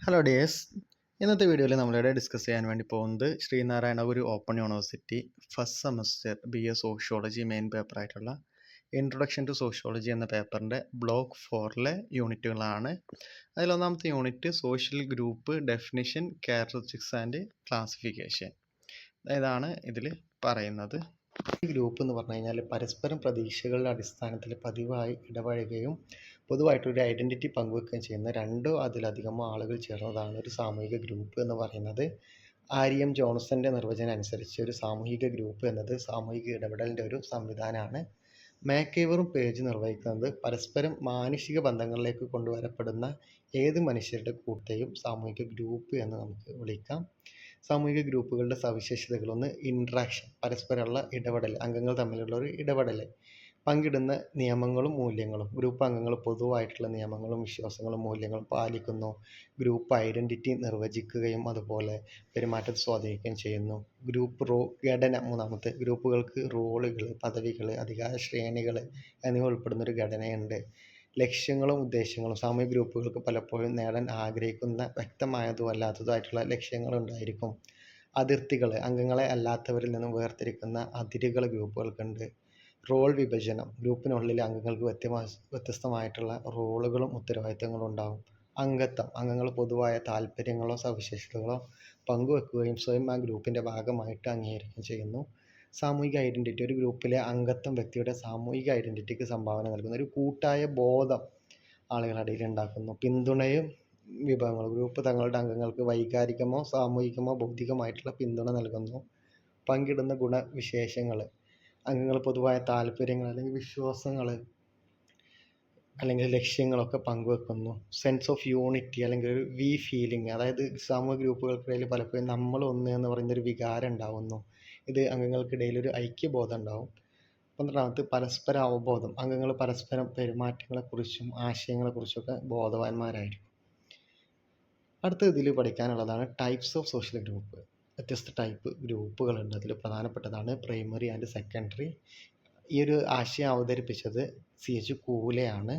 Hello dears ഇന്നത്തെ വീഡിയോയിൽ നമ്മളിവിടെ ഡിസ്കസ് ചെയ്യാൻ വേണ്ടി പോകുന്നത് Sreenarayanapuri open university first semester B A sociology main പേപ്പറായിട്ടുള്ള introduction to sociology എന്ന പേപ്പറിന്റെ ബ്ലോക്ക് ഫോറിലെ യൂണിറ്റുകളാണ് അതിലൊന്നാമത്തെ unit social group definition characteristics and classification ഇതാണ് ഇതിൽ പറയുന്നത്. ഗ്രൂപ്പ് എന്ന് പറഞ്ഞു കഴിഞ്ഞാൽ പരസ്പരം പ്രതീക്ഷകളുടെ അടിസ്ഥാനത്തിൽ പതിവായി ഇടപഴകുകയും പൊതുവായിട്ടൊരു ഐഡന്റിറ്റി പങ്കുവെക്കുകയും ചെയ്യുന്ന രണ്ടോ അതിലധികമോ ആളുകൾ ചേർന്നതാണ് ഒരു സാമൂഹിക ഗ്രൂപ്പ് എന്ന് പറയുന്നത്. ആര്യം ജോൺസന്റെ നിർവചനം അനുസരിച്ച് ഒരു സാമൂഹിക ഗ്രൂപ്പ് എന്നത് സാമൂഹിക ഇടപെടലിന്റെ ഒരു സംവിധാനമാണ്. മാക്കേവറും പേജ് നിർവഹിക്കുന്നത് പരസ്പരം മാനുഷിക ബന്ധങ്ങളിലേക്ക് കൊണ്ടുവരപ്പെടുന്ന ഏത് മനുഷ്യരുടെ കൂട്ടത്തെയും സാമൂഹിക ഗ്രൂപ്പ് എന്ന് നമുക്ക് വിളിക്കാം. സാമൂഹിക ഗ്രൂപ്പുകളുടെ സവിശേഷതകളൊന്ന് ഇൻട്രാക്ഷൻ പരസ്പരമുള്ള ഇടപെടൽ അംഗങ്ങൾ തമ്മിലുള്ള ഒരു ഇടപെടൽ. പങ്കിടുന്ന നിയമങ്ങളും മൂല്യങ്ങളും. ഗ്രൂപ്പ് അംഗങ്ങൾ പൊതുവായിട്ടുള്ള നിയമങ്ങളും വിശ്വാസങ്ങളും മൂല്യങ്ങളും പാലിക്കുന്നു. ഗ്രൂപ്പ് ഐഡന്റിറ്റി നിർവചിക്കുകയും അതുപോലെ പെരുമാറ്റത്തെ സ്വാധീനിക്കുകയും ചെയ്യുന്നു. ഗ്രൂപ്പ് റോ ഘടന മൂന്നാമത്തെ ഗ്രൂപ്പുകൾക്ക് റോളുകൾ പദവികൾ അധികാര ശ്രേണികൾ എന്നിവ ഉൾപ്പെടുന്ന ഒരു ഘടനയുണ്ട്. ലക്ഷ്യങ്ങളും ഉദ്ദേശങ്ങളും സാമൂഹിക ഗ്രൂപ്പുകൾക്ക് പലപ്പോഴും നേടാൻ ആഗ്രഹിക്കുന്ന വ്യക്തമായതോ ആയിട്ടുള്ള ലക്ഷ്യങ്ങളുണ്ടായിരിക്കും അതിർത്തികൾ അംഗങ്ങളെ അല്ലാത്തവരിൽ നിന്നും വേർതിരിക്കുന്ന അതിരുകൾ ഗ്രൂപ്പുകൾക്കുണ്ട്. റോൾ വിഭജനം. ഗ്രൂപ്പിനുള്ളിലെ അംഗങ്ങൾക്ക് വ്യത്യമാ വ്യത്യസ്തമായിട്ടുള്ള റോളുകളും ഉത്തരവാദിത്തങ്ങളും ഉണ്ടാകും അംഗത്വം. അംഗങ്ങൾ പൊതുവായ താല്പര്യങ്ങളോ സവിശേഷതകളോ പങ്കുവെക്കുകയും സ്വയം ആ ഗ്രൂപ്പിന്റെ ഭാഗമായിട്ട് അംഗീകരിക്കുകയും ചെയ്യുന്നു. സാമൂഹിക ഐഡന്റിറ്റി ഒരു ഗ്രൂപ്പിലെ അംഗത്വം വ്യക്തിയുടെ സാമൂഹിക ഐഡന്റിറ്റിക്ക് സംഭാവന നൽകുന്ന. ഒരു കൂട്ടായ ബോധം ആളുകളുടെ ഉണ്ടാക്കുന്നു. പിന്തുണയും വിഭവങ്ങൾ. ഗ്രൂപ്പ് തങ്ങളുടെ അംഗങ്ങൾക്ക് വൈകാരികമോ സാമൂഹികമോ ബൗദ്ധികമായിട്ടുള്ള പിന്തുണ നൽകുന്നു. പങ്കിടുന്ന ഗുണവിശേഷങ്ങൾ. അംഗങ്ങൾ പൊതുവായ താല്പര്യങ്ങൾ അല്ലെങ്കിൽ വിശ്വാസങ്ങൾ അല്ലെങ്കിൽ ലക്ഷ്യങ്ങളൊക്കെ പങ്കുവെക്കുന്നു. സെൻസ് ഓഫ് യൂണിറ്റി അല്ലെങ്കിൽ ഒരു വി ഫീലിംഗ് അതായത് സാമൂഹിക ഗ്രൂപ്പുകൾക്കിടയിൽ പലപ്പോഴും നമ്മൾ ഒന്ന് എന്ന് പറയുന്ന ഒരു വികാരം ഉണ്ടാവുന്നു. ഇത് അംഗങ്ങൾക്കിടയിൽ ഒരു ഐക്യബോധം ഉണ്ടാവും. പന്ത്രണ്ടാമത് പരസ്പര അവബോധം. അംഗങ്ങൾ പരസ്പരം പെരുമാറ്റങ്ങളെക്കുറിച്ചും ആശയങ്ങളെക്കുറിച്ചൊക്കെ ബോധവാന്മാരായിരിക്കും. അടുത്ത ഇതിൽ പഠിക്കാനുള്ളതാണ് ടൈപ്സ് ഓഫ് സോഷ്യൽ ഗ്രൂപ്പ് വ്യത്യസ്ത ടൈപ്പ് ഗ്രൂപ്പുകളുണ്ട്. അതിൽ പ്രധാനപ്പെട്ടതാണ് പ്രൈമറി ആൻഡ് സെക്കൻഡറി ഈ ഒരു ആശയം അവതരിപ്പിച്ചത് സി എച്ച് കൂലയാണ്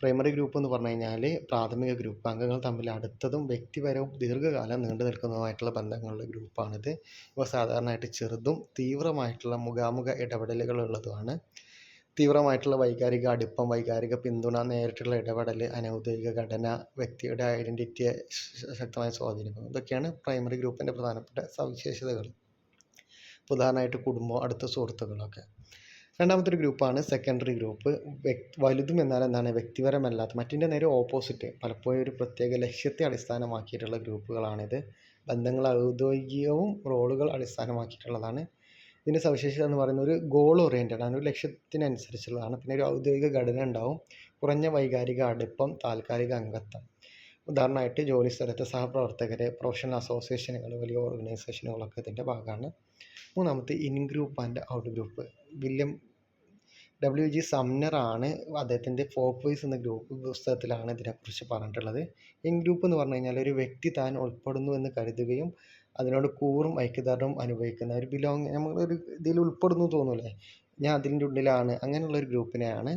പ്രൈമറി ഗ്രൂപ്പ് എന്ന് പറഞ്ഞു കഴിഞ്ഞാൽ പ്രാഥമിക ഗ്രൂപ്പ് അംഗങ്ങൾ തമ്മിൽ അടുത്തതും വ്യക്തിപരവും ദീർഘകാലം നീണ്ടു നിൽക്കുന്നതുമായിട്ടുള്ള ബന്ധങ്ങളുടെ ഗ്രൂപ്പാണിത് ഇവ സാധാരണയായിട്ട് ചെറുതും തീവ്രമായിട്ടുള്ള മുഖാമുഖ ഇടപെടലുകൾ ഉള്ളതുമാണ്. തീവ്രമായിട്ടുള്ള വൈകാരിക അടുപ്പം വൈകാരിക പിന്തുണ നേരിട്ടുള്ള ഇടപെടൽ അനൗദ്യോഗിക ഘടന വ്യക്തിയുടെ ഐഡന്റിറ്റിയെ ശക്തമായി സ്വാധീനിക്കുന്നു. ഇതൊക്കെയാണ് പ്രൈമറി ഗ്രൂപ്പിന്റെ പ്രധാനപ്പെട്ട സവിശേഷതകൾ. ഉദാഹരണമായിട്ട് കുടുംബം അടുത്ത സുഹൃത്തുക്കളൊക്കെ. രണ്ടാമത്തെ ഒരു ഗ്രൂപ്പാണ് സെക്കൻഡറി ഗ്രൂപ്പ് വലുതും എന്നാൽ എന്താണ് വ്യക്തിപരമല്ലാത്ത മറ്റിന്റെ നേരെ ഓപ്പോസിറ്റ് പലപ്പോഴും ഒരു പ്രത്യേക ലക്ഷ്യത്തെ അടിസ്ഥാനമാക്കിയിട്ടുള്ള ഗ്രൂപ്പുകളാണിത്. ബന്ധങ്ങൾ ഔദ്യോഗികവും റോളുകൾ അടിസ്ഥാനമാക്കിയിട്ടുള്ളതാണ്. ഇതിന്റെ സവിശേഷത എന്ന് പറയുന്നത് ഒരു ഗോൾ ഓറിയന്റഡ് ആണ് ഒരു ലക്ഷ്യത്തിനനുസരിച്ചുള്ളതാണ്. പിന്നെ ഒരു ഔദ്യോഗിക ഘടന ഉണ്ടാവും കുറഞ്ഞ വൈകാരിക അടുപ്പം താൽക്കാലിക അംഗത്വം. ഉദാഹരണമായിട്ട് ജോലി സ്ഥലത്തെ സഹപ്രവർത്തകർ പ്രൊഫഷണൽ അസോസിയേഷനുകൾ വലിയ ഓർഗനൈസേഷനുകളൊക്കെ ഇതിന്റെ ഭാഗമാണ്. മൂന്നാമത്തെ in group and out group William W G സംനറാണ് അദ്ദേഹത്തിന്റെ ഫോക്വേസ് വൈസ് എന്ന ഗ്രൂപ്പ് പുസ്തകത്തിലാണ് ഇതിനെക്കുറിച്ച് പറഞ്ഞിട്ടുള്ളത്. ഇൻ ഗ്രൂപ്പ് എന്ന് പറഞ്ഞു കഴിഞ്ഞാൽ ഒരു വ്യക്തി താൻ ഉൾപ്പെടുന്നു എന്ന് കരുതുകയും അതിനോട് കൂറും ഐക്യദാർഢ്യവും അനുഭവിക്കുന്ന ഒരു ബിലോങ് നമ്മളൊരു ഇതിൽ ഉൾപ്പെടുന്നു തോന്നൂല്ലേ ഞാൻ അതിന്റെ ഉള്ളിലാണ്. അങ്ങനെയുള്ള ഒരു ഗ്രൂപ്പിനെയാണ്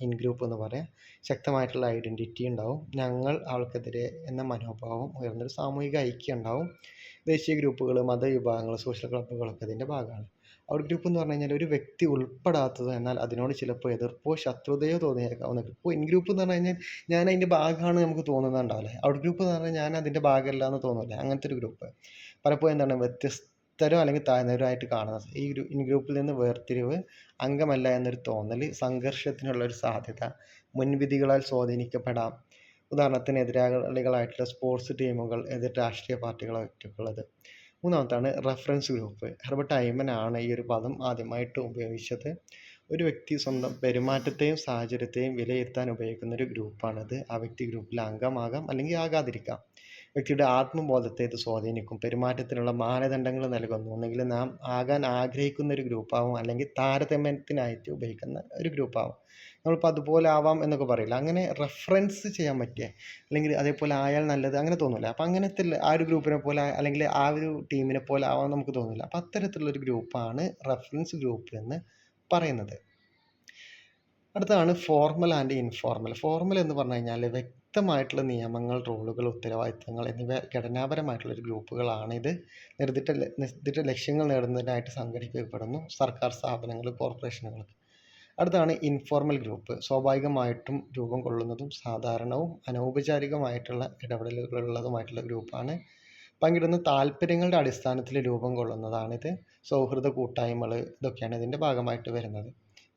ഇൻ ഗ്രൂപ്പ് എന്ന് പറയാം. ശക്തമായിട്ടുള്ള ഐഡന്റിറ്റി ഉണ്ടാവും. ഞങ്ങൾ ആൾക്കെതിരെ എന്ന മനോഭാവം ഉയർന്നൊരു സാമൂഹിക ഐക്യം ഉണ്ടാവും. ദേശീയ ഗ്രൂപ്പുകൾ മതവിഭാഗങ്ങൾ സോഷ്യൽ ക്ലബ്ബുകളൊക്കെ ഇതിന്റെ ഭാഗമാണ്. ഔട്ട് ഗ്രൂപ്പ് എന്ന് പറഞ്ഞു കഴിഞ്ഞാൽ ഒരു വ്യക്തി ഉൾപ്പെടാത്തത് എന്നാൽ അതിനോട് ചിലപ്പോൾ എതിർപ്പോ ശത്രുതയോ തോന്നിയേക്കാവുന്ന ഇപ്പോൾ ഇൻ ഗ്രൂപ്പ് എന്ന് പറഞ്ഞു കഴിഞ്ഞാൽ ഞാൻ അതിന്റെ ഭാഗമാണ് നമുക്ക് തോന്നുന്നുണ്ടാവില്ലേ ഔട്ട് ഗ്രൂപ്പ് എന്ന് പറഞ്ഞാൽ ഞാൻ അതിന്റെ ഭാഗമല്ല എന്ന് തോന്നില്ലേ. അങ്ങനത്തെ ഒരു ഗ്രൂപ്പ് പലപ്പോഴും എന്താണ് വ്യത്യസ്തരോ അല്ലെങ്കിൽ താഴ്ന്നവരായിട്ട് കാണുന്നത് ഈ ഗ്രൂ ഇൻ ഗ്രൂപ്പിൽ നിന്ന് വേർതിരിവ് അംഗമല്ല എന്നൊരു തോന്നൽ സംഘർഷത്തിനുള്ള ഒരു സാധ്യത മുൻവിധികളാൽ സ്വാധീനിക്കപ്പെടാം. ഉദാഹരണത്തിന് എതിരാളികളായിട്ടുള്ള സ്പോർട്സ് ടീമുകൾ എതിർ രാഷ്ട്രീയ പാർട്ടികളായിട്ടുള്ളത്. മൂന്നാമത്താണ് റെഫറൻസ് ഗ്രൂപ്പ് ഹെർബർട്ട് ഐമൻ ആണ് ഈ ഒരു പദം ആദ്യമായിട്ട് ഉപയോഗിച്ചത്. ഒരു വ്യക്തി സ്വന്തം പെരുമാറ്റത്തെയും സാഹചര്യത്തെയും വിലയിരുത്താൻ ഉപയോഗിക്കുന്ന ഒരു ഗ്രൂപ്പാണിത് ആ വ്യക്തി ഗ്രൂപ്പിൽ അംഗമാകാം അല്ലെങ്കിൽ ആകാതിരിക്കാം. വ്യക്തിയുടെ ആത്മബോധത്തെ ഇത് സ്വാധീനിക്കും. പെരുമാറ്റത്തിനുള്ള മാനദണ്ഡങ്ങൾ നൽകുന്നു. ഒന്നെങ്കിൽ നാം ആകാൻ ആഗ്രഹിക്കുന്ന ഒരു ഗ്രൂപ്പാവും അല്ലെങ്കിൽ താരതമ്യത്തിനായിട്ട് ഉപയോഗിക്കുന്ന ഒരു ഗ്രൂപ്പാവും നമ്മളിപ്പോൾ അതുപോലെ ആവാം എന്നൊക്കെ പറയില്ല അങ്ങനെ റെഫറൻസ് ചെയ്യാൻ പറ്റിയ അല്ലെങ്കിൽ അതേപോലെ ആയാൽ നല്ലത് അങ്ങനെ തോന്നില്ല അപ്പോൾ അങ്ങനത്തെ ആ ഒരു ഗ്രൂപ്പിനെ പോലെ അല്ലെങ്കിൽ ആ ഒരു ടീമിനെ പോലെ ആവാൻ നമുക്ക് തോന്നില്ല അപ്പം അത്തരത്തിലുള്ളൊരു ഗ്രൂപ്പാണ് റെഫറൻസ് ഗ്രൂപ്പ് എന്ന് പറയുന്നത് അടുത്താണ് ഫോർമൽ ആൻഡ് ഇൻഫോർമൽ. ഫോർമൽ എന്ന് പറഞ്ഞു കഴിഞ്ഞാൽ വ്യക്തമായിട്ടുള്ള നിയമങ്ങൾ, റോളുകൾ, ഉത്തരവാദിത്തങ്ങൾ എന്നിവ ഘടനാപരമായിട്ടുള്ള ഒരു ഗ്രൂപ്പുകളാണ് ഇത്. നിർദ്ദിഷ്ട നിർദ്ദിഷ്ട ലക്ഷ്യങ്ങൾ നേടുന്നതിനായിട്ട് സംഘടിപ്പിക്കപ്പെടുന്നു. സർക്കാർ സ്ഥാപനങ്ങൾ, കോർപ്പറേഷനുകൾ. അടുത്തതാണ് ഇൻഫോർമൽ ഗ്രൂപ്പ്. സ്വാഭാവികമായിട്ടും രൂപം കൊള്ളുന്നതും സാധാരണവും അനൗപചാരികമായിട്ടുള്ള ഇടപെടലുകളുള്ളതുമായിട്ടുള്ള ഗ്രൂപ്പാണ്. പങ്കിടുന്ന താല്പര്യങ്ങളുടെ അടിസ്ഥാനത്തിൽ രൂപം കൊള്ളുന്നതാണിത്. സൗഹൃദ കൂട്ടായ്മകൾ ഇതൊക്കെയാണ് ഇതിന്റെ ഭാഗമായിട്ട് വരുന്നത്.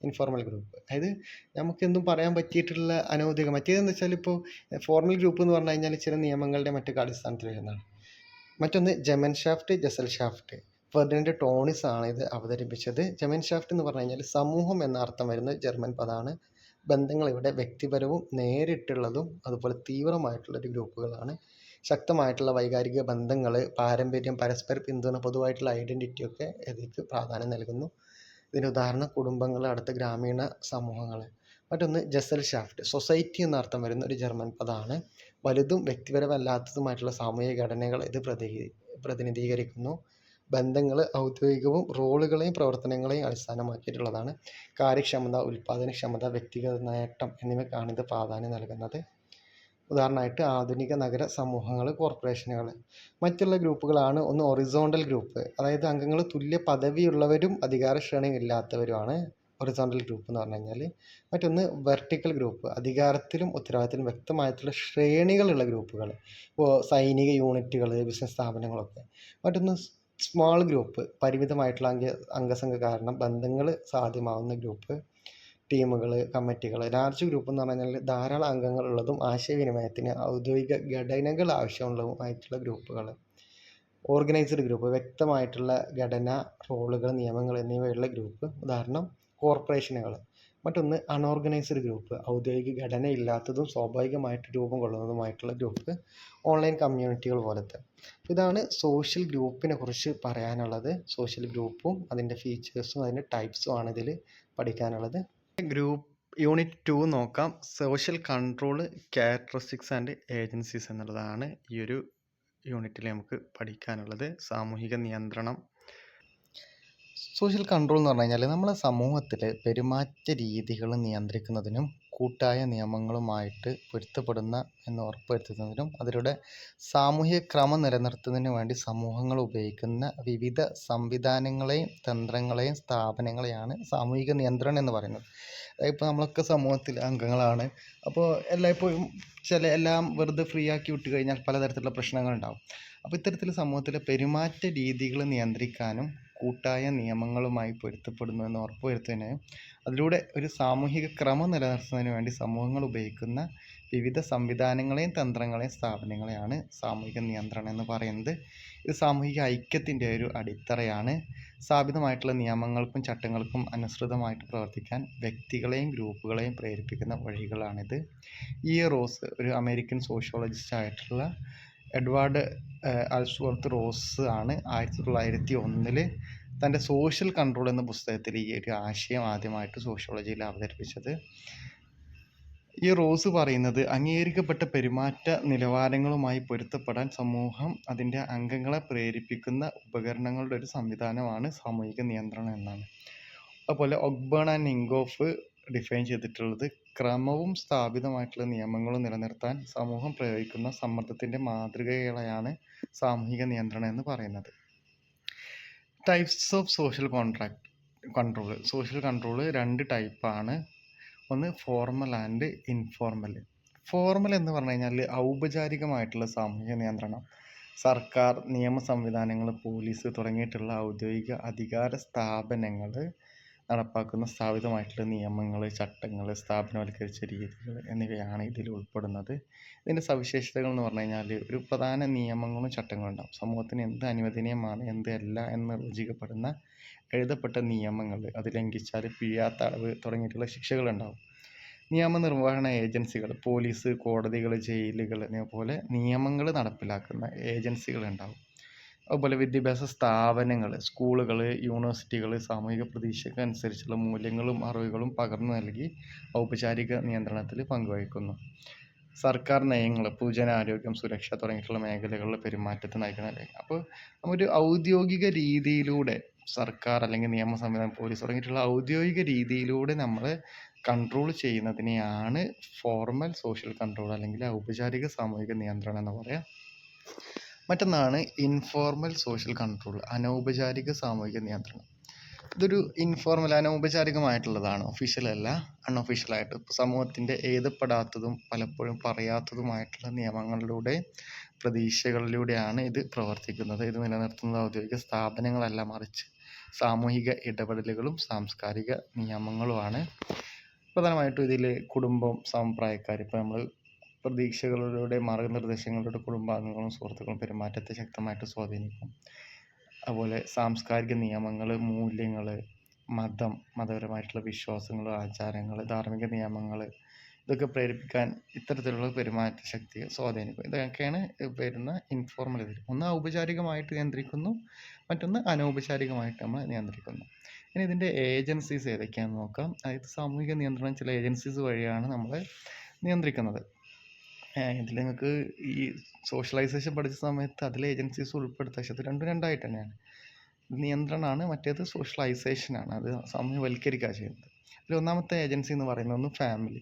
Informal group. അതായത് നമുക്കെന്തും പറയാൻ പറ്റിയിട്ടുള്ള അനൗദ്യോഗിക മറ്റേതെന്ന് വെച്ചാൽ ഇപ്പോൾ ഫോർമൽ ഗ്രൂപ്പ് എന്ന് പറഞ്ഞു കഴിഞ്ഞാൽ ചില നിയമങ്ങളുടെ മറ്റൊക്കെ അടിസ്ഥാനത്തിൽ വരുന്നതാണ്. മറ്റൊന്ന് ജെമൻഷാഫ്റ്റ്, ജെസൽഷാഫ്റ്റ്. ഫെർഡിനൻഡ് ടോണിസ് ആണ് ഇത് അവതരിപ്പിച്ചത്. ജെമൻഷാഫ്റ്റ് എന്ന് പറഞ്ഞു കഴിഞ്ഞാൽ സമൂഹം എന്ന അർത്ഥം വരുന്ന ജർമ്മൻ പദമാണ്. ബന്ധങ്ങൾ ഇവിടെ വ്യക്തിപരവും നേരിട്ടുള്ളതും അതുപോലെ തീവ്രമായിട്ടുള്ള ഒരു ഗ്രൂപ്പുകളാണ്. ശക്തമായിട്ടുള്ള വൈകാരിക ബന്ധങ്ങൾ, പാരമ്പര്യം, പരസ്പര പിന്തുണ, പൊതുവായിട്ടുള്ള ഐഡന്റിറ്റി ഒക്കെ ഇതിക്ക് പ്രാധാന്യം നൽകുന്നു. ഇതിന് ഉദാഹരണം കുടുംബങ്ങൾ, അടുത്ത ഗ്രാമീണ സമൂഹങ്ങൾ. മറ്റൊന്ന് ജസൽ ഷാഫ്റ്റ് സൊസൈറ്റി എന്ന അർത്ഥം വരുന്ന ഒരു ജർമ്മൻ പദമാണ്. വലുതും വ്യക്തിപരമല്ലാത്തതുമായിട്ടുള്ള സാമൂഹിക ഘടനകൾ ഇത് പ്രതി പ്രതിനിധീകരിക്കുന്നു. ബന്ധങ്ങൾ ഔദ്യോഗികവും റോളുകളെയും പ്രവർത്തനങ്ങളെയും അടിസ്ഥാനമാക്കിയിട്ടുള്ളതാണ്. കാര്യക്ഷമത, ഉൽപ്പാദനക്ഷമത, വ്യക്തിഗത നേട്ടം എന്നിവയ്ക്കാണ് ഇത് പ്രാധാന്യം നൽകുന്നത്. ഉദാഹരണമായിട്ട് ആധുനിക നഗര സമൂഹങ്ങൾ, കോർപ്പറേഷനുകൾ. മറ്റുള്ള ഗ്രൂപ്പുകളാണ് ഒന്ന് ഒറിസോണ്ടൽ ഗ്രൂപ്പ്. അതായത് അംഗങ്ങൾ തുല്യ പദവിയുള്ളവരും ശ്രേണി ഇല്ലാത്തവരുമാണ് ഒറിസോണ്ടൽ ഗ്രൂപ്പ് എന്ന് പറഞ്ഞു കഴിഞ്ഞാൽ. മറ്റൊന്ന് വെർട്ടിക്കൽ ഗ്രൂപ്പ്. അധികാരത്തിലും ഉത്തരവാദിത്തത്തിലും വ്യക്തമായിട്ടുള്ള ശ്രേണികളുള്ള ഗ്രൂപ്പുകൾ. ഇപ്പോൾ സൈനിക യൂണിറ്റുകൾ, ബിസിനസ് സ്ഥാപനങ്ങളൊക്കെ. മറ്റൊന്ന് സ്മാൾ ഗ്രൂപ്പ്. പരിമിതമായിട്ടുള്ള അംഗ അംഗസംഖ്യ കാരണം ബന്ധങ്ങൾ സാധ്യമാവുന്ന ഗ്രൂപ്പ്. ടീമുകൾ, കമ്മിറ്റികൾ. ലാർജ് ഗ്രൂപ്പ് എന്ന് പറഞ്ഞാൽ ധാരാളം അംഗങ്ങൾ ഉള്ളതും ആശയവിനിമയത്തിന് ഔദ്യോഗിക ഘടനകൾ ആവശ്യമുള്ളതുമായിട്ടുള്ള ഗ്രൂപ്പുകൾ. Organised group. വ്യക്തമായിട്ടുള്ള ഘടന, റോളുകൾ, നിയമങ്ങൾ എന്നിവയുള്ള ഗ്രൂപ്പ്. ഉദാഹരണം കോർപ്പറേഷനുകൾ. മറ്റൊന്ന് അൺഓർഗനൈസ്ഡ് ഗ്രൂപ്പ്. ഔദ്യോഗിക ഘടന ഇല്ലാത്തതും സ്വാഭാവികമായിട്ട് രൂപം കൊള്ളുന്നതുമായിട്ടുള്ള ഗ്രൂപ്പ്. ഓൺലൈൻ കമ്മ്യൂണിറ്റികൾ പോലത്തെ. ഇതാണ് സോഷ്യൽ ഗ്രൂപ്പിനെ കുറിച്ച് പറയാനുള്ളത്. സോഷ്യൽ ഗ്രൂപ്പും അതിന്റെ ഫീച്ചേഴ്സും അതിന്റെ ടൈപ്സും ആണ് ഇതിൽ പഠിക്കാനുള്ളത്. ഗ്രൂപ്പ് യൂണിറ്റ് ടു നോക്കാം. Social control, characteristics and agencies എന്നുള്ളതാണ് ഈ ഒരു യൂണിറ്റിൽ നമുക്ക് പഠിക്കാനുള്ളത്. സാമൂഹിക നിയന്ത്രണം. സോഷ്യൽ കൺട്രോൾ എന്ന് പറഞ്ഞു കഴിഞ്ഞാൽ നമ്മളെ സമൂഹത്തിൽ പെരുമാറ്റ രീതികൾ നിയന്ത്രിക്കുന്നതിനും കൂട്ടായ നിയമങ്ങളുമായിട്ട് പൊരുത്തപ്പെടുന്ന എന്ന് ഉറപ്പുവരുത്തുന്നതിനും അതിലൂടെ സാമൂഹിക ക്രമം നിലനിർത്തുന്നതിന് വേണ്ടി സമൂഹങ്ങൾ ഉപയോഗിക്കുന്ന വിവിധ സംവിധാനങ്ങളെയും തന്ത്രങ്ങളെയും സ്ഥാപനങ്ങളെയാണ് സാമൂഹിക നിയന്ത്രണം എന്ന് പറയുന്നത്. ഇപ്പോൾ നമ്മളൊക്കെ സമൂഹത്തിൽ അംഗങ്ങളാണ്. അപ്പോൾ എല്ലായ്പ്പോഴും ചില എല്ലാം വെറുതെ ഫ്രീ ആക്കി വിട്ട് കഴിഞ്ഞാൽ പലതരത്തിലുള്ള പ്രശ്നങ്ങളുണ്ടാവും. അപ്പോൾ ഇത്തരത്തിൽ സമൂഹത്തിലെ പെരുമാറ്റ രീതികൾ നിയന്ത്രിക്കാനും കൂട്ടായ നിയമങ്ങളുമായി പൊരുത്തപ്പെടുന്നു എന്ന് ഉറപ്പുവരുത്തുന്നതിനും അതിലൂടെ ഒരു സാമൂഹിക ക്രമം നിലനിർത്തുന്നതിന് വേണ്ടി സമൂഹങ്ങൾ ഉപയോഗിക്കുന്ന വിവിധ സംവിധാനങ്ങളെയും തന്ത്രങ്ങളെയും സ്ഥാപനങ്ങളെയാണ് സാമൂഹിക നിയന്ത്രണം എന്ന് പറയുന്നത്. ഇത് സാമൂഹിക ഐക്യത്തിന്റെ ഒരു അടിത്തറയാണ്. സ്ഥാപിതമായിട്ടുള്ള നിയമങ്ങൾക്കും ചട്ടങ്ങൾക്കും അനുസൃതമായിട്ട് പ്രവർത്തിക്കാൻ വ്യക്തികളെയും ഗ്രൂപ്പുകളെയും പ്രേരിപ്പിക്കുന്ന വഴികളാണിത്. ഇ. റോസ് ഒരു അമേരിക്കൻ സോഷ്യോളജിസ്റ്റ് ആയിട്ടുള്ള എഡ്വാർഡ് ആൾസ്വർത്ത് റോസ് ആണ് ആയിരത്തി തൊള്ളായിരത്തി ഒന്നിൽ തന്റെ സോഷ്യൽ കൺട്രോൾ എന്ന പുസ്തകത്തിൽ ഈ ഒരു ആശയം ആദ്യമായിട്ട് സോഷ്യോളജിയിൽ അവതരിപ്പിച്ചത്. ഈ റോസ് പറയുന്നത് അംഗീകരിക്കപ്പെട്ട പെരുമാറ്റ നിലവാരങ്ങളുമായി പൊരുത്തപ്പെടാൻ സമൂഹം അതിന്റെ അംഗങ്ങളെ പ്രേരിപ്പിക്കുന്ന ഉപകരണങ്ങളുടെ ഒരു സംവിധാനമാണ് സാമൂഹിക നിയന്ത്രണം എന്നാണ്. അതുപോലെ ഒക്ബേൺ ആൻഡ് നിങ്കോഫ് ഡിഫൈൻ ചെയ്തിട്ടുള്ളത് ക്രമവും സ്ഥാപിതമായിട്ടുള്ള നിയമങ്ങളും നിലനിർത്താൻ സമൂഹം പ്രയോഗിക്കുന്ന സമ്മർദ്ദത്തിന്റെ മാതൃകകളെയാണ് സാമൂഹിക നിയന്ത്രണം എന്ന് പറയുന്നത്. Types of social contract control. Social control രണ്ട് ടൈപ്പാണ്. ഒന്ന് ഫോർമൽ ആൻഡ് ഇൻഫോർമൽ. ഫോർമൽ എന്ന് പറഞ്ഞു കഴിഞ്ഞാൽ ഔപചാരികമായിട്ടുള്ള സാമൂഹിക നിയന്ത്രണം. സർക്കാർ, നിയമ സംവിധാനങ്ങൾ, പോലീസ് തുടങ്ങിയിട്ടുള്ള ഔദ്യോഗിക അധികാര സ്ഥാപനങ്ങൾ നടപ്പാക്കുന്ന സ്ഥാപിതമായിട്ടുള്ള നിയമങ്ങൾ, ചട്ടങ്ങൾ, സ്ഥാപനവൽക്കരിച്ച രീതികൾ എന്നിവയാണ് ഇതിൽ ഉൾപ്പെടുന്നത്. ഇതിന്റെ സവിശേഷതകൾ എന്ന് പറഞ്ഞു കഴിഞ്ഞാൽ ഒരു പ്രധാന നിയമങ്ങളും ചട്ടങ്ങളും ഉണ്ടാവും. സമൂഹത്തിന് എന്ത് അനുവദനീയമാണ്, എന്ത് അല്ല എന്ന് നിർവചിക്കപ്പെടുന്ന എഴുതപ്പെട്ട നിയമങ്ങൾ. അത് ലംഘിച്ചാൽ പിഴയാത്ത അളവ് തുടങ്ങിയിട്ടുള്ള ശിക്ഷകളുണ്ടാവും. നിയമനിർവഹണ ഏജൻസികൾ പോലീസ്, കോടതികൾ, ജയിലുകൾ പോലെ നിയമങ്ങൾ നടപ്പിലാക്കുന്ന ഏജൻസികളുണ്ടാവും. അതുപോലെ വിദ്യാഭ്യാസ സ്ഥാപനങ്ങൾ, സ്കൂളുകൾ, യൂണിവേഴ്സിറ്റികൾ സാമൂഹിക പ്രതീക്ഷയ്ക്ക് അനുസരിച്ചുള്ള മൂല്യങ്ങളും അറിവുകളും പകർന്നു നൽകി ഔപചാരിക നിയന്ത്രണത്തിൽ പങ്കുവഹിക്കുന്നു. സർക്കാർ നയങ്ങൾ പൊതുജനാരോഗ്യം, സുരക്ഷ തുടങ്ങിയിട്ടുള്ള മേഖലകളിലെ പെരുമാറ്റത്തെ നയിക്കുന്ന അപ്പോൾ ഒരു ഔദ്യോഗിക രീതിയിലൂടെ സർക്കാർ അല്ലെങ്കിൽ നിയമ സംവിധാനം, പോലീസ് തുടങ്ങിയിട്ടുള്ള ഔദ്യോഗിക രീതിയിലൂടെ നമ്മൾ കൺട്രോൾ ചെയ്യുന്നതിനെയാണ് ഫോർമൽ സോഷ്യൽ കൺട്രോൾ അല്ലെങ്കിൽ ഔപചാരിക സാമൂഹിക നിയന്ത്രണം എന്ന് പറയാം മറ്റൊന്നാണ് ഇൻഫോർമൽ സോഷ്യൽ കൺട്രോൾ അനൗപചാരിക സാമൂഹിക നിയന്ത്രണം. ഇതൊരു ഇൻഫോർമൽ അനൗപചാരികമായിട്ടുള്ളതാണ്. ഒഫീഷ്യൽ അല്ല അൺഒഫീഷ്യൽ ആയിട്ട്. സമൂഹത്തിന്റെ എഴുതപ്പെടാത്തതും പലപ്പോഴും പറയാത്തതുമായിട്ടുള്ള നിയമങ്ങളിലൂടെ പ്രതീക്ഷകളിലൂടെയാണ് ഇത് പ്രവർത്തിക്കുന്നത്. ഇത് നിലനിർത്തുന്നത് ഔദ്യോഗിക സ്ഥാപനങ്ങളല്ല മറിച്ച് സാമൂഹിക ഇടപെടലുകളും സാംസ്കാരിക നിയമങ്ങളുമാണ്. പ്രധാനമായിട്ടും ഇതിൽ കുടുംബം സമപ്രായക്കാർ ഇപ്പോൾ നമ്മൾ പ്രതീക്ഷകളിലൂടെ മാർഗനിർദ്ദേശങ്ങളിലൂടെ കുടുംബാംഗങ്ങളും സുഹൃത്തുക്കളും പെരുമാറ്റത്തെ ശക്തമായിട്ട് സ്വാധീനിക്കും. അതുപോലെ സാംസ്കാരിക നിയമങ്ങൾ മൂല്യങ്ങൾ മതം മതപരമായിട്ടുള്ള വിശ്വാസങ്ങൾ ആചാരങ്ങൾ ധാർമ്മിക നിയമങ്ങൾ ഇതൊക്കെ പ്രേരിപ്പിക്കാൻ ഇത്തരത്തിലുള്ള പെരുമാറ്റ ശക്തിയെ സ്വാധീനിക്കും. ഇതൊക്കെയാണ് വരുന്ന ഇൻഫോർമൽ ഇതിൽ ഒന്ന് ഔപചാരികമായിട്ട് നിയന്ത്രിക്കുന്നു മറ്റൊന്ന് അനൗപചാരികമായിട്ട് നമ്മൾ നിയന്ത്രിക്കുന്നു. ഇനി ഇതിന്റെ ഏജൻസീസ് ഏതൊക്കെയാണെന്ന് നോക്കാം. അതായത് സാമൂഹിക നിയന്ത്രണം ചില ഏജൻസീസ് വഴിയാണ് നമ്മൾ നിയന്ത്രിക്കുന്നത്. ഇതിൽ നിങ്ങൾക്ക് ഈ സോഷ്യലൈസേഷൻ പഠിച്ച സമയത്ത് അതിൽ ഏജൻസീസ് ഉൾപ്പെടുത്തുക പക്ഷെ അത് രണ്ടും രണ്ടായിട്ട് തന്നെയാണ്. നിയന്ത്രണമാണ് മറ്റേത് സോഷ്യലൈസേഷനാണ് അത് സമയവൽക്കരിക്കുക ചെയ്യുന്നത്. അതിൽ ഒന്നാമത്തെ ഏജൻസി എന്ന് പറയുന്നത് ഒന്ന് ഫാമിലി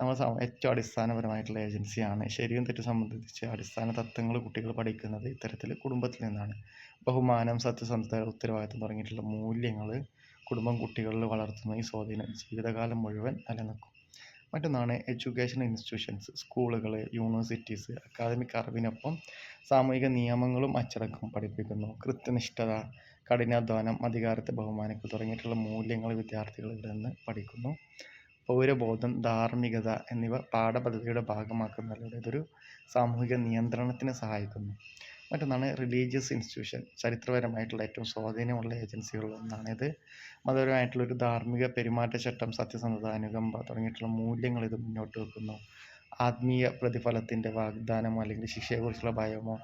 നമ്മൾ ഏറ്റവും അടിസ്ഥാനപരമായിട്ടുള്ള ഏജൻസിയാണ് ശരിയും തെറ്റും സംബന്ധിച്ച് അടിസ്ഥാന തത്വങ്ങൾ കുട്ടികൾ പഠിക്കുന്നത് ഇത്തരത്തിൽ കുടുംബത്തിൽ നിന്നാണ്. ബഹുമാനം സത്യസന്ധത ഉത്തരവാദിത്വം തുടങ്ങിയിട്ടുള്ള മൂല്യങ്ങൾ കുടുംബം കുട്ടികളിൽ വളർത്തുന്ന ഈ സ്വാധീനം ജീവിതകാലം മുഴുവൻ നിലനിൽക്കും. മറ്റൊന്നാണ് എഡ്യൂക്കേഷൻ ഇൻസ്റ്റിറ്റ്യൂഷൻസ് സ്കൂളുകൾ യൂണിവേഴ്സിറ്റീസ് അക്കാദമിക് അറിവിനൊപ്പം സാമൂഹിക നിയമങ്ങളും അച്ചടക്കവും പഠിപ്പിക്കുന്നു. കൃത്യനിഷ്ഠത കഠിനാധ്വാനം അധികാരത്തെ ബഹുമാനിക്കുക തുടങ്ങിയിട്ടുള്ള മൂല്യങ്ങൾ വിദ്യാർത്ഥികളിൽ നിന്ന് പഠിക്കുന്നു. പൗരബോധം ധാർമ്മികത എന്നിവ പാഠപദ്ധതിയുടെ ഭാഗമാക്കുന്നതിലൂടെ ഇതൊരു സാമൂഹിക നിയന്ത്രണത്തിന് സഹായിക്കുന്നു. മറ്റൊന്നാണ് റിലീജിയസ് ഇൻസ്റ്റിറ്റ്യൂഷൻ ചരിത്രപരമായിട്ടുള്ള ഏറ്റവും സ്വാധീനമുള്ള ഏജൻസികളിൽ ഇത് മതപരമായിട്ടുള്ള ഒരു ധാർമ്മിക പെരുമാറ്റച്ചട്ടം സത്യസന്ധത അനുകമ്പ തുടങ്ങിയിട്ടുള്ള മൂല്യങ്ങൾ ഇത് മുന്നോട്ട് വെക്കുന്നു. ആത്മീയ പ്രതിഫലത്തിന്റെ വാഗ്ദാനമോ അല്ലെങ്കിൽ ശിക്ഷയെക്കുറിച്ചുള്ള ഭയമോ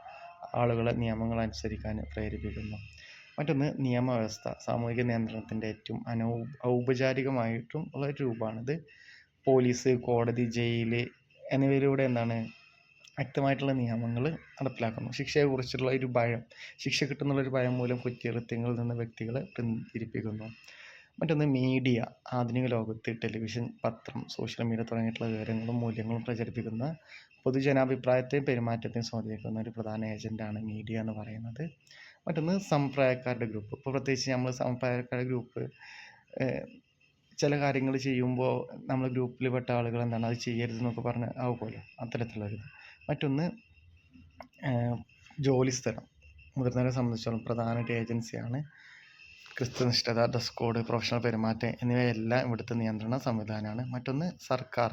ആളുകളെ നിയമങ്ങൾ അനുസരിക്കാൻ പ്രേരിപ്പിക്കുന്നു. മറ്റൊന്ന് നിയമവ്യവസ്ഥ. സാമൂഹിക നിയന്ത്രണത്തിന്റെ ഏറ്റവും അനൗ ഔപചാരികമായിട്ടും ഉള്ള ഒരു രൂപമാണിത്. പോലീസ് കോടതി ജയിൽ എന്നിവയിലൂടെ എന്താണ് വ്യക്തമായിട്ടുള്ള നിയമങ്ങൾ നടപ്പിലാക്കുന്നു. ശിക്ഷയെക്കുറിച്ചുള്ള ഒരു ഭയം ശിക്ഷ കിട്ടുന്നുള്ളൊരു ഭയം മൂലം കുറ്റകൃത്യങ്ങളിൽ നിന്ന് വ്യക്തികളെ പിന്തിരിപ്പിക്കുന്നു. മറ്റൊന്ന് മീഡിയ ആധുനിക ലോകത്ത് ടെലിവിഷൻ പത്രം സോഷ്യൽ മീഡിയ തുടങ്ങിയിട്ടുള്ള വിവരങ്ങളും മൂല്യങ്ങളും പ്രചരിപ്പിക്കുന്ന പൊതുജനാഭിപ്രായത്തെയും പെരുമാറ്റത്തെയും സ്വാധീനിക്കുന്ന ഒരു പ്രധാന ഏജന്റാണ് മീഡിയ എന്ന് പറയുന്നത്. മറ്റൊന്ന് സമപ്രായക്കാരുടെ ഗ്രൂപ്പ്. ഇപ്പോൾ പ്രത്യേകിച്ച് നമ്മൾ സമപ്രായക്കാരുടെ ഗ്രൂപ്പ് ചില കാര്യങ്ങൾ ചെയ്യുമ്പോൾ നമ്മൾ ഗ്രൂപ്പിൽ പെട്ട ആളുകൾ എന്താണ് അത് ചെയ്യരുതെന്നൊക്കെ പറഞ്ഞ് ആവുമല്ലോ. അത്തരത്തിലുള്ളത് മറ്റൊന്ന് ജോലിസ്ഥലം മുതിർന്നവരെ സംബന്ധിച്ചോളം പ്രധാനമായിട്ട് ഏജൻസിയാണ്. കൃത്യനിഷ്ഠത ഡ്രസ് കോഡ് പ്രൊഫഷണൽ പെരുമാറ്റം എന്നിവയെല്ലാം ഇവിടുത്തെ നിയന്ത്രണ സംവിധാനമാണ്. മറ്റൊന്ന് സർക്കാർ.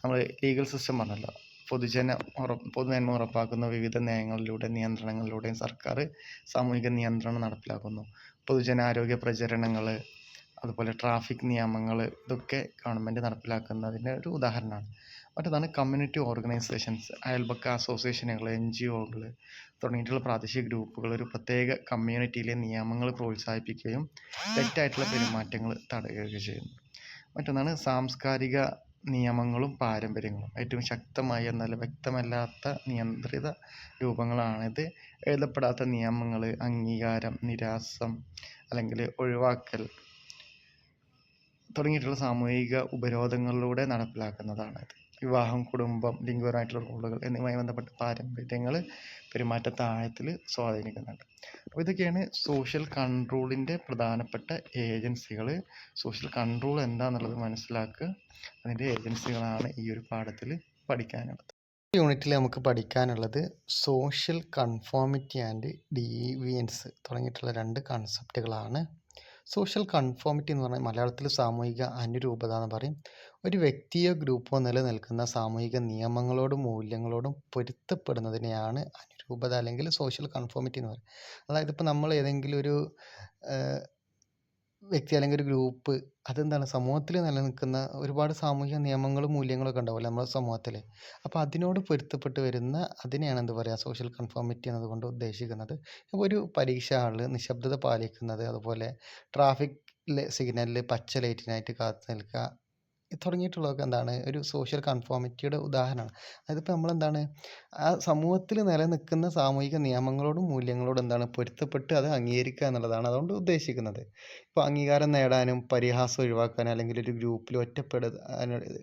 നമ്മൾ ലീഗൽ സിസ്റ്റം പറഞ്ഞല്ലോ. പൊതുജന ഉറ പൊതുനന്മ ഉറപ്പാക്കുന്ന വിവിധ നയങ്ങളിലൂടെ നിയന്ത്രണങ്ങളിലൂടെയും സർക്കാർ സാമൂഹിക നിയന്ത്രണം നടപ്പിലാക്കുന്നു. പൊതുജനാരോഗ്യ പ്രചരണങ്ങൾ അതുപോലെ ട്രാഫിക് നിയമങ്ങൾ ഇതൊക്കെ ഗവൺമെന്റ് നടപ്പിലാക്കുന്നതിന്റെ ഒരു ഉദാഹരണമാണ്. മറ്റൊന്നാണ് കമ്മ്യൂണിറ്റി ഓർഗനൈസേഷൻസ് അയൽപക്ക അസോസിയേഷനുകൾ എൻ ജി ഒകൾ തുടങ്ങിയിട്ടുള്ള പ്രാദേശിക ഗ്രൂപ്പുകൾ ഒരു പ്രത്യേക കമ്മ്യൂണിറ്റിയിലെ നിയമങ്ങൾ പ്രോത്സാഹിപ്പിക്കുകയും തെറ്റായിട്ടുള്ള പെരുമാറ്റങ്ങൾ തടയുകയും ചെയ്യുന്നു. മറ്റൊന്നാണ് സാംസ്കാരിക നിയമങ്ങളും പാരമ്പര്യങ്ങളും. ഏറ്റവും ശക്തമായ എന്നാൽ വ്യക്തമല്ലാത്ത നിയന്ത്രിത രൂപങ്ങളാണിത്. എഴുതപ്പെടാത്ത നിയമങ്ങൾ അംഗീകാരം നിരാസം അല്ലെങ്കിൽ ഒഴിവാക്കൽ തുടങ്ങിയിട്ടുള്ള സാമൂഹിക ഉപരോധങ്ങളിലൂടെ നടപ്പിലാക്കുന്നതാണ് ഇത് വിവാഹം കുടുംബം ലിംഗപരമായിട്ടുള്ള റോളുകൾ എന്നിവയുമായി ബന്ധപ്പെട്ട പാരമ്പര്യങ്ങൾ പെരുമാറ്റത്തെ ആഴത്തിൽ സ്വാധീനിക്കുന്നുണ്ട്. അപ്പോൾ ഇതൊക്കെയാണ് സോഷ്യൽ കൺട്രോളിന്റെ പ്രധാനപ്പെട്ട ഏജൻസികൾ സോഷ്യൽ കൺട്രോൾ എന്താണെന്നുള്ളത് മനസ്സിലാക്കുക. അതിന്റെ ഏജൻസികളാണ് ഈ ഒരു പാഠത്തിൽ പഠിക്കാനുള്ളത്. യൂണിറ്റിൽ നമുക്ക് പഠിക്കാനുള്ളത് സോഷ്യൽ കൺഫോമിറ്റി ആൻഡ് ഡീവിയൻസ് തുടങ്ങിയിട്ടുള്ള രണ്ട് കൺസെപ്റ്റുകളാണ് സോഷ്യൽ കൺഫോമിറ്റി എന്ന് പറഞ്ഞാൽ മലയാളത്തിൽ സാമൂഹിക അനുരൂപത എന്ന് പറയും. ഒരു വ്യക്തിയോ ഗ്രൂപ്പോ നിലനിൽക്കുന്ന സാമൂഹിക നിയമങ്ങളോടും മൂല്യങ്ങളോടും പൊരുത്തപ്പെടുന്നതിനെയാണ് അനുരൂപത അല്ലെങ്കിൽ സോഷ്യൽ കൺഫോമിറ്റി എന്ന് പറയുന്നത് അതായത് ഇപ്പോൾ നമ്മൾ ഏതെങ്കിലും ഒരു വ്യക്തി അല്ലെങ്കിൽ ഒരു ഗ്രൂപ്പ് അതെന്താണ്? സമൂഹത്തിൽ നിലനിൽക്കുന്ന ഒരുപാട് സാമൂഹിക നിയമങ്ങളും മൂല്യങ്ങളൊക്കെ ഉണ്ടാവില്ല നമ്മുടെ സമൂഹത്തിൽ. അപ്പോൾ അതിനോട് പൊരുത്തപ്പെട്ട് വരുന്ന അതിനെയാണ് എന്താ പറയുക സോഷ്യൽ കൺഫോമിറ്റി എന്നതുകൊണ്ട് ഉദ്ദേശിക്കുന്നത്. ഇപ്പോൾ ഒരു പരീക്ഷ ഹാളിൽ നിശബ്ദത പാലിക്കുന്നത് അതുപോലെ ട്രാഫിക് സിഗ്നലിൽ പച്ച ലൈറ്റിനായിട്ട് കാത്തു നിൽക്കുക തുടങ്ങിയിട്ടുള്ളതൊക്കെ എന്താണ് ഒരു സോഷ്യൽ കൺഫോമിറ്റിയുടെ ഉദാഹരണമാണ്. അതിപ്പോൾ നമ്മളെന്താണ് ആ സമൂഹത്തിൽ നിലനിൽക്കുന്ന സാമൂഹിക നിയമങ്ങളോടും മൂല്യങ്ങളോടും എന്താണ് പൊരുത്തപ്പെട്ട് അത് അംഗീകരിക്കുക എന്നുള്ളതാണ് അതുകൊണ്ട് ഉദ്ദേശിക്കുന്നത്. ഇപ്പോൾ അംഗീകാരം നേടാനും പരിഹാസം ഒഴിവാക്കാനും അല്ലെങ്കിൽ ഒരു ഗ്രൂപ്പിൽ ഒറ്റപ്പെടു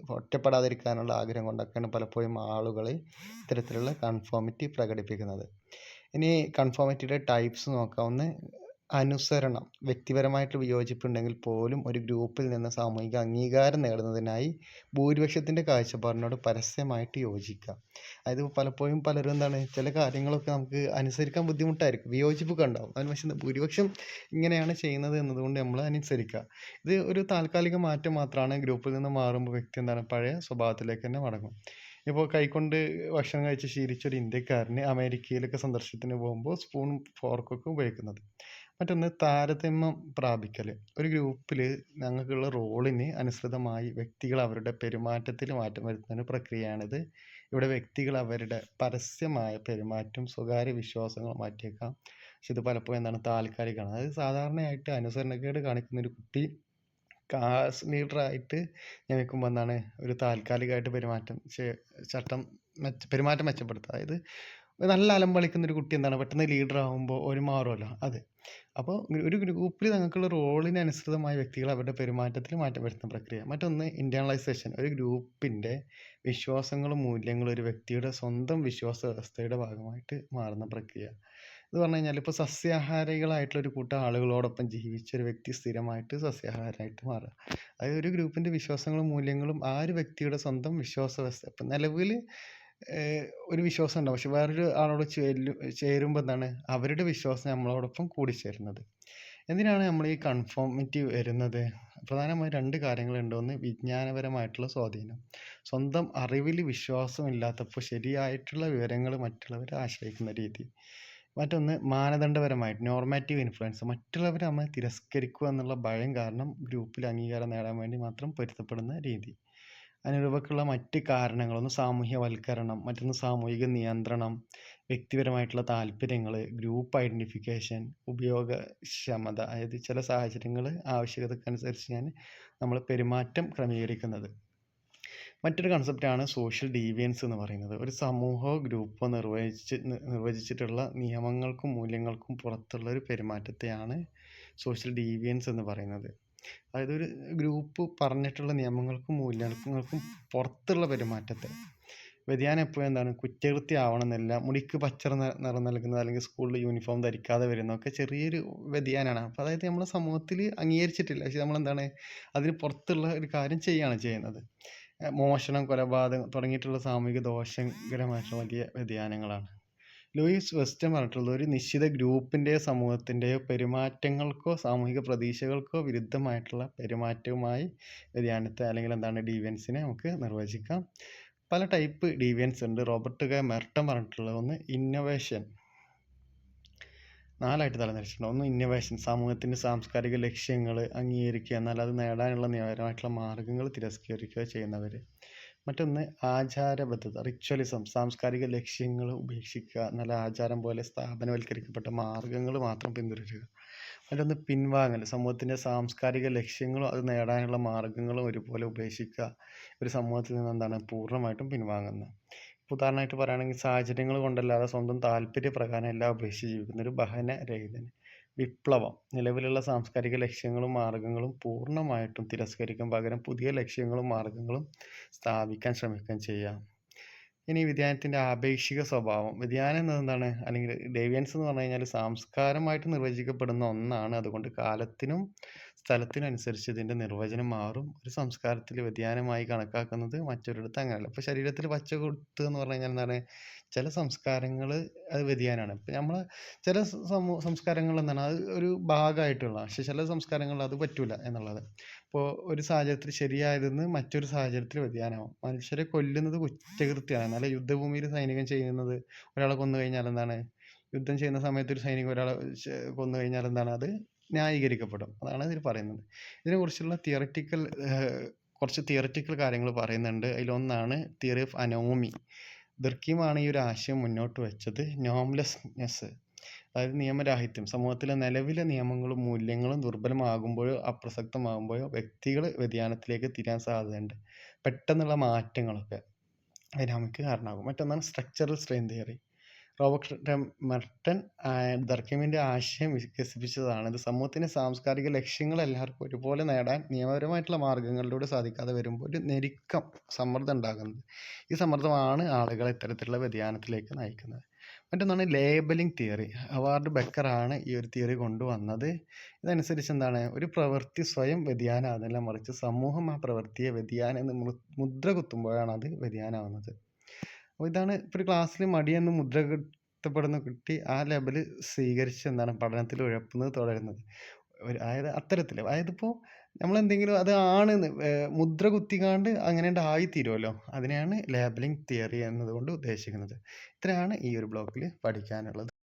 ഒറ്റപ്പെടാതിരിക്കാനുള്ള ആഗ്രഹം കൊണ്ടൊക്കെയാണ് പലപ്പോഴും ആളുകൾ ഇത്തരത്തിലുള്ള കൺഫോമിറ്റി പ്രകടിപ്പിക്കുന്നത്. ഇനി കൺഫോമിറ്റിയുടെ ടൈപ്സ് നോക്കാം. ഒന്ന് അനുസരണം വ്യക്തിപരമായിട്ട് വിയോജിപ്പുണ്ടെങ്കിൽ പോലും ഒരു ഗ്രൂപ്പിൽ നിന്ന് സാമൂഹിക അംഗീകാരം നേടുന്നതിനായി ഭൂരിപക്ഷത്തിന്റെ കാഴ്ചപ്പാടിനോട് പരസ്യമായിട്ട് യോജിക്കുക. അതായത് പലപ്പോഴും പലരും എന്താണ് ചില കാര്യങ്ങളൊക്കെ നമുക്ക് അനുസരിക്കാൻ ബുദ്ധിമുട്ടായിരിക്കും. വിയോജിപ്പൊക്കെ ഉണ്ടാവും. അതിന് പക്ഷേ ഭൂരിപക്ഷം ഇങ്ങനെയാണ് ചെയ്യുന്നത് എന്നതുകൊണ്ട് നമ്മൾ അനുസരിക്കുക. ഇത് ഒരു താൽക്കാലിക മാറ്റം മാത്രമാണ് ഗ്രൂപ്പിൽ നിന്ന് മാറുമ്പോൾ വ്യക്തി എന്താണ് പഴയ സ്വഭാവത്തിലേക്ക് തന്നെ മടങ്ങും. ഇപ്പോൾ കൈകൊണ്ട് ഭക്ഷണം കഴിച്ച് ശീലിച്ച ഒരു ഇന്ത്യക്കാരന് അമേരിക്കയിലൊക്കെ സന്ദർശനത്തിന് പോകുമ്പോൾ സ്പൂൺ ഫോർക്കൊക്കെ ഉപയോഗിക്കുന്നത്. മറ്റൊന്ന് താരതമ്യം പ്രാപിക്കൽ ഒരു ഗ്രൂപ്പിൽ ഞങ്ങൾക്കുള്ള റോളിന് അനുസൃതമായി വ്യക്തികൾ അവരുടെ പെരുമാറ്റത്തിൽ മാറ്റം വരുത്തുന്ന പ്രക്രിയയാണിത്. ഇവിടെ വ്യക്തികൾ അവരുടെ പരസ്യമായ പെരുമാറ്റം സ്വകാര്യ വിശ്വാസങ്ങൾ മാറ്റിയേക്കാം. പക്ഷെ ഇത് പലപ്പോഴും എന്താണ് താൽക്കാലികമാണ്. അതായത് സാധാരണയായിട്ട് അനുസരണക്കേട് കാണിക്കുന്ന ഒരു കുട്ടി ക്ലാസ് ലീഡറായിട്ട് നിയമിക്കുമ്പോൾ എന്താണ് ഒരു താൽക്കാലികമായിട്ട് പെരുമാറ്റം ചട്ടം മെച്ച പെരുമാറ്റം മെച്ചപ്പെടുത്തുക. അതായത് നല്ല അലമ്പളിക്കുന്ന ഒരു കുട്ടി എന്താണ്? പെട്ടെന്ന് ലീഡർ ആകുമ്പോൾ ഒരു മാറുമല്ലോ അത്. അപ്പോൾ ഒരു ഗ്രൂപ്പിൽ തങ്ങൾക്കുള്ള റോളിന് അനുസൃതമായ വ്യക്തികൾ അവരുടെ പെരുമാറ്റത്തിൽ മാറ്റം വരുത്തുന്ന പ്രക്രിയ. മറ്റൊന്ന് ഇന്റേണലൈസേഷൻ ഒരു ഗ്രൂപ്പിന്റെ വിശ്വാസങ്ങളും മൂല്യങ്ങളും ഒരു വ്യക്തിയുടെ സ്വന്തം വിശ്വാസ വ്യവസ്ഥയുടെ ഭാഗമായിട്ട് മാറുന്ന പ്രക്രിയ. എന്ന് പറഞ്ഞു കഴിഞ്ഞാൽ ഇപ്പോൾ സസ്യാഹാരികളായിട്ടുള്ള ഒരു കൂട്ടം ആളുകളോടൊപ്പം ജീവിച്ച ഒരു വ്യക്തി സ്ഥിരമായിട്ട് സസ്യാഹാരമായിട്ട് മാറുക. അതായത് ഒരു ഗ്രൂപ്പിന്റെ വിശ്വാസങ്ങളും മൂല്യങ്ങളും ആ ഒരു വ്യക്തിയുടെ സ്വന്തം വിശ്വാസ വ്യവസ്ഥ. ഇപ്പം നിലവിൽ ഒരു വിശ്വാസം ഉണ്ടാവും. പക്ഷെ വേറൊരു ആളോട് ചേരു ചേരുമ്പോൾ എന്താണ്? അവരുടെ വിശ്വാസം നമ്മളോടൊപ്പം കൂടിച്ചേരുന്നത്. എന്തിനാണ് നമ്മൾ ഈ കൺഫോമിറ്റി വരുന്നത്? പ്രധാനമായും രണ്ട് കാര്യങ്ങളുണ്ട്. ഒന്ന് വിജ്ഞാനപരമായിട്ടുള്ള സ്വാധീനം. സ്വന്തം അറിവിൽ വിശ്വാസമില്ലാത്തപ്പോൾ ശരിയായിട്ടുള്ള വിവരങ്ങൾ മറ്റുള്ളവരെ ആശ്രയിക്കുന്ന രീതി. മറ്റൊന്ന് മാനദണ്ഡപരമായിട്ട് നോർമാറ്റീവ് ഇൻഫ്ലുവൻസ് മറ്റുള്ളവരെ നമ്മളെ തിരസ്കരിക്കുക എന്നുള്ള ഭയം കാരണം ഗ്രൂപ്പിൽ അംഗീകാരം നേടാൻ വേണ്ടി മാത്രം പൊരുത്തപ്പെടുന്ന രീതി. അനുരൂപക്കുള്ള മറ്റ് കാരണങ്ങളൊന്ന് സാമൂഹ്യവൽക്കരണം മറ്റൊന്ന് സാമൂഹിക നിയന്ത്രണം വ്യക്തിപരമായിട്ടുള്ള താല്പര്യങ്ങൾ ഗ്രൂപ്പ് ഐഡന്റിഫിക്കേഷൻ ഉപയോഗക്ഷമത അതായത് ചില സാഹചര്യങ്ങൾ ആവശ്യകതക്കനുസരിച്ച് ഞാൻ നമ്മൾ പെരുമാറ്റം ക്രമീകരിക്കുന്നത്. മറ്റൊരു കൺസെപ്റ്റാണ് സോഷ്യൽ ഡീവിയൻസ് എന്ന് പറയുന്നത്. ഒരു സമൂഹമോ ഗ്രൂപ്പോ നിർവചിച്ച് നിർവചിച്ചിട്ടുള്ള നിയമങ്ങൾക്കും മൂല്യങ്ങൾക്കും പുറത്തുള്ള ഒരു പെരുമാറ്റത്തെയാണ് സോഷ്യൽ ഡീവിയൻസ് എന്ന് പറയുന്നത്. അതായത് ഒരു ഗ്രൂപ്പ് പറഞ്ഞിട്ടുള്ള നിയമങ്ങൾക്കും മൂല്യങ്ങൾക്കും പുറത്തുള്ള പെരുമാറ്റത്തെ. വ്യതിയാനം എപ്പോഴും എന്താണ്? കുറ്റകൃത്യം ആവണമെന്നില്ല. മുടിക്ക് പച്ച നിറം നൽകുന്നത് അല്ലെങ്കിൽ സ്കൂളിൽ യൂണിഫോം ധരിക്കാതെ വരുന്നതൊക്കെ ചെറിയൊരു വ്യതിയാനമാണ് അപ്പോൾ അതായത് നമ്മുടെ സമൂഹത്തിൽ അംഗീകരിച്ചിട്ടില്ല. പക്ഷെ നമ്മളെന്താണ്? അതിന് പുറത്തുള്ള ഒരു കാര്യം ചെയ്യുകയാണ് ചെയ്യുന്നത്. മോഷണം കൊലപാതകം തുടങ്ങിയിട്ടുള്ള സാമൂഹിക ദോഷകരമായിട്ടുള്ള വലിയ വ്യതിയാനങ്ങളാണ്. ലൂയിസ് വെസ്റ്റൻ പറഞ്ഞിട്ടുള്ളത് ഒരു നിശ്ചിത ഗ്രൂപ്പിന്റെയോ സമൂഹത്തിന്റെയോ പെരുമാറ്റങ്ങൾക്കോ സാമൂഹിക പ്രതീക്ഷകൾക്കോ വിരുദ്ധമായിട്ടുള്ള പെരുമാറ്റവുമായി വ്യതിയാനത്തെ അല്ലെങ്കിൽ എന്താണ് ഡീവിയൻസിനെ നമുക്ക് നിർവചിക്കാം. പല ടൈപ്പ് ഡീവിയൻസ് ഉണ്ട്. Robert K. മെർട്ടൻ പറഞ്ഞിട്ടുള്ളത് ഒന്ന് ഇന്നൊവേഷൻ നാലായിട്ട് തരംതിരിച്ചിട്ടുണ്ട് ഒന്ന് ഇന്നൊവേഷൻ സമൂഹത്തിന്റെ സാംസ്കാരിക ലക്ഷ്യങ്ങൾ അംഗീകരിക്കുക എന്നാൽ അത് നേടാനുള്ള നിയമപരമായിട്ടുള്ള മാർഗങ്ങൾ തിരസ്കരിക്കുക ചെയ്യുന്നവർ മറ്റൊന്ന് ആചാരബദ്ധത റിച്വലിസം സാംസ്കാരിക ലക്ഷ്യങ്ങൾ ഉപേക്ഷിക്കുക നല്ല ആചാരം പോലെ സ്ഥാപനവൽക്കരിക്കപ്പെട്ട മാർഗങ്ങൾ മാത്രം പിന്തുടരുക. മറ്റൊന്ന് പിൻവാങ്ങൽ സമൂഹത്തിന്റെ സാംസ്കാരിക ലക്ഷ്യങ്ങളും അത് നേടാനുള്ള മാർഗങ്ങളും ഒരുപോലെ ഉപേക്ഷിക്കുക. ഒരു സമൂഹത്തിൽ നിന്ന് എന്താണ് പൂർണമായിട്ടും പിൻവാങ്ങുന്നത്. ഉദാഹരണമായിട്ട് പറയുകയാണെങ്കിൽ സാഹചര്യങ്ങൾ കൊണ്ടല്ലാതെ സ്വന്തം താല്പര്യപ്രകാരം എല്ലാം ഉപേക്ഷിച്ച് ജീവിക്കുന്ന ഒരു ബഹനരഹിതൻ. വിപ്ലവം നിലവിലുള്ള സാംസ്കാരിക ലക്ഷ്യങ്ങളും മാർഗങ്ങളും പൂർണമായിട്ടും തിരസ്കരിക്കും പകരം പുതിയ ലക്ഷ്യങ്ങളും മാർഗങ്ങളും സ്ഥാപിക്കാൻ ശ്രമിക്കുകയും ചെയ്യാം. ഇനി വ്യതിയാനത്തിന്റെ ആപേക്ഷിക സ്വഭാവം. വ്യതിയാനം എന്നത് എന്താണ് അല്ലെങ്കിൽ ഡേവിയൻസ് എന്ന് പറഞ്ഞു കഴിഞ്ഞാൽ സാംസ്കാരമായിട്ട് നിർവചിക്കപ്പെടുന്ന ഒന്നാണ്. അതുകൊണ്ട് കാലത്തിനും സ്ഥലത്തിനും അനുസരിച്ച് ഇതിന്റെ നിർവചനം മാറും. ഒരു സംസ്കാരത്തിൽ വ്യതിയാനമായി കണക്കാക്കുന്നത് മറ്റൊരിടത്ത് അങ്ങനെയല്ല. ഇപ്പോൾ ശരീരത്തിൽ പച്ച കൊടുത്ത് എന്ന് പറഞ്ഞു കഴിഞ്ഞാൽ എന്താണ്? ചില സംസ്കാരങ്ങൾ അത് വ്യതിയാനമാണ് ഇപ്പം നമ്മൾ ചില സമൂ സംസ്കാരങ്ങൾ എന്താണ് അത് ഒരു ഭാഗമായിട്ടുള്ള പക്ഷെ ചില സംസ്കാരങ്ങൾ അത് പറ്റൂല എന്നുള്ളത്. ഇപ്പോൾ ഒരു സാഹചര്യത്തിൽ ശരിയായതെന്ന് മറ്റൊരു സാഹചര്യത്തിൽ വ്യതിയാനമാവും. മനുഷ്യരെ കൊല്ലുന്നത് കുറ്റകൃത്യമാണ്. എന്നാൽ യുദ്ധഭൂമിയിൽ സൈനികൻ ചെയ്യുന്നത് ഒരാളെ കൊന്നു കഴിഞ്ഞാൽ എന്താണ് യുദ്ധം ചെയ്യുന്ന സമയത്ത് ഒരു സൈനികൻ ഒരാളെ കൊന്നു കഴിഞ്ഞാൽ എന്താണ് അത് ന്യായീകരിക്കപ്പെടും. അതാണ് ഇതിൽ പറയുന്നത്. ഇതിനെക്കുറിച്ചുള്ള തിയററ്റിക്കൽ കുറച്ച് തിയററ്റിക്കൽ കാര്യങ്ങൾ പറയുന്നുണ്ട്. അതിലൊന്നാണ് തിയറി ഓഫ് അനോമി. ദർക്കിമാണ് ഈ ഒരു ആശയം മുന്നോട്ട് വെച്ചത്. നോംലെസ്നെസ് അതായത് നിയമരാഹിത്യം. സമൂഹത്തിലെ നിലവിലെ നിയമങ്ങളും മൂല്യങ്ങളും ദുർബലമാകുമ്പോഴോ അപ്രസക്തമാകുമ്പോഴോ വ്യക്തികൾ വ്യതിയാനത്തിലേക്ക് തിരിയാൻ സാധ്യതയുണ്ട്. പെട്ടെന്നുള്ള മാറ്റങ്ങളൊക്കെ നമുക്ക് കാരണമാകും. മറ്റൊന്നാണ് structural strain theory Robert Merton ദർക്കമിന്റെ ആശയം വികസിപ്പിച്ചതാണ്. ഇത് സമൂഹത്തിന്റെ സാംസ്കാരിക ലക്ഷ്യങ്ങൾ എല്ലാവർക്കും ഒരുപോലെ നേടാൻ നിയമപരമായിട്ടുള്ള മാർഗങ്ങളിലൂടെ സാധിക്കാതെ വരുമ്പോൾ ഒരു ഞെരുക്കം സമ്മർദ്ദം ഉണ്ടാകുന്നത്. ഈ സമ്മർദ്ദമാണ് ആളുകളെ ഇത്തരത്തിലുള്ള വ്യതിയാനത്തിലേക്ക് നയിക്കുന്നത്. മറ്റൊന്നാണ് ലേബലിംഗ് തിയറി. അവാർഡ് ബെക്കറാണ് ഈ ഒരു തിയറി കൊണ്ടുവന്നത്. ഇതനുസരിച്ച് എന്താണ്? ഒരു പ്രവൃത്തി സ്വയം വ്യതിയാനമാകുന്നില്ല മറിച്ച് സമൂഹം ആ പ്രവൃത്തിയെ വ്യതിയാനം എന്ന് മുദ്ര കുത്തുമ്പോഴാണ് അത് വ്യതിയാനമാവുന്നത് അപ്പോൾ ഇതാണ് ഇപ്പോൾ ഒരു ക്ലാസ്സിൽ മടിയെന്ന് മുദ്ര കുത്തപ്പെടുന്ന കുട്ടി ആ ലെവൽ സ്വീകരിച്ച് എന്താണ് പഠനത്തിൽ ഉഴപ്പുന്നത് തുടരുന്നത്. അതായത് അത്തരത്തിൽ. അതായത് ഇപ്പോൾ നമ്മളെന്തെങ്കിലും അത് ആണ് മുദ്ര കുത്തിക്കാണ്ട് അങ്ങനെ ആയി തീരുമല്ലോ അതിനെയാണ് ലേബലിംഗ് തിയറി എന്നതുകൊണ്ട് ഉദ്ദേശിക്കുന്നത്. ഇത്രയാണ് ഈ ഒരു ബ്ലോക്കിൽ പഠിക്കാനുള്ളത്.